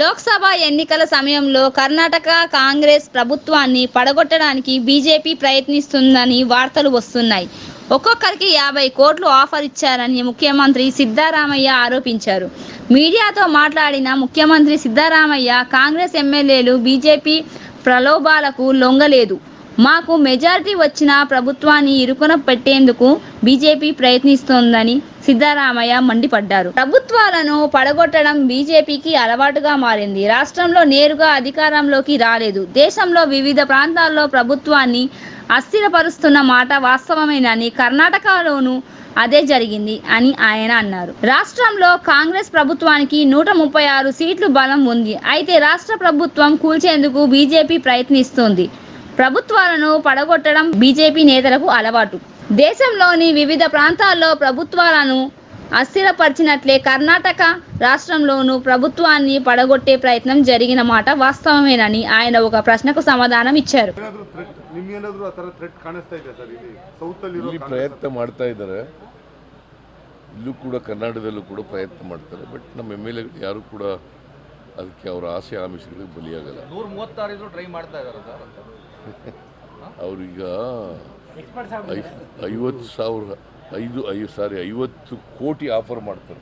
లోక్సభ ఎన్నికల సమయంలో కర్ణాటక కాంగ్రెస్ ప్రభుత్వాన్ని పడగొట్టడానికి బీజేపీ ప్రయత్నిస్తుందని వార్తలు వస్తున్నాయి. ఒక్కొక్కరికి యాభై కోట్లు ఆఫర్ ఇచ్చారని ముఖ్యమంత్రి సిద్ధారామయ్య ఆరోపించారు. మీడియాతో మాట్లాడిన ముఖ్యమంత్రి సిద్ధారామయ్య కాంగ్రెస్ ఎమ్మెల్యేలు బీజేపీ ప్రలోభాలకు లొంగలేదు. మాకు మెజారిటీ వచ్చిన ప్రభుత్వాన్ని ఇరుకున పెట్టేందుకు బీజేపీ ప్రయత్నిస్తోందని సిద్ధరామయ్య మండిపడ్డారు. ప్రభుత్వాలను పడగొట్టడం బీజేపీకి అలవాటుగా మారింది. రాష్ట్రంలో నేరుగా అధికారంలోకి రాలేదు. దేశంలో వివిధ ప్రాంతాల్లో ప్రభుత్వాన్ని అస్థిరపరుస్తున్న మాట వాస్తవమేనని కర్ణాటకలోనూ అదే జరిగింది అని ఆయన అన్నారు. రాష్ట్రంలో కాంగ్రెస్ ప్రభుత్వానికి నూట ముప్పై ఆరు సీట్లు బలం ఉంది. అయితే రాష్ట్ర ప్రభుత్వం కూల్చేందుకు బీజేపీ ప్రయత్నిస్తోంది. ప్రభుత్వాలను పడగొట్టడం బీజేపీ నేతలకు అలవాటు దేశంలోని వివిధ ప్రాంతాల్లో ప్రభుత్వాలను అస్థిరపరిచినట్లే కర్ణాటక రాష్ట్రంలోనూ ప్రభుత్వాన్ని పడగొట్టే ప్రయత్నం జరిగిన మాట వాస్తవమేనని ఆయన ఒక ప్రశ్నకు సమాధానం ఇచ్చారు ಏನಾದ್ರು ಥ್ರೆಟ್ ನಿಮ್ಗೇನಾದ್ರು ಆ ಥರ ಥ್ರೆಟ್ ಕಾಣಿಸ್ತಾ ಇದೆ ಸರ್ ಇಲ್ಲಿ ಸೌತಲ್ಲಿರೋ ಇಲ್ಲಿ ಪ್ರಯತ್ನ ಮಾಡ್ತಾ ಇದ್ದಾರೆ ಇಲ್ಲೂ ಕೂಡ ಕರ್ನಾಟಕದಲ್ಲೂ ಕೂಡ ಪ್ರಯತ್ನ ಮಾಡ್ತಾರೆ ಬಟ್ ನಮ್ಮ ಎಮ್ ಎಲ್ ಎ ಯಾರು ಕೂಡ ಅದಕ್ಕೆ ಅವರ ಆಸೆ ಆಮಿಷಗಳಿಗೆ ಬಲಿಯಾಗಲ್ಲ ನೂರ ಮೂವತ್ತಾರು ಟ್ರೈ ಮಾಡ್ತಾ ಇದಾರೆ ಸರ್ ಅವ್ರೀಗ ಐವತ್ತು ಸಾವಿರ ಐದು ಐದು ಸಾರಿ ಐವತ್ತು ಕೋಟಿ ಆಫರ್ ಮಾಡ್ತಾರೆ.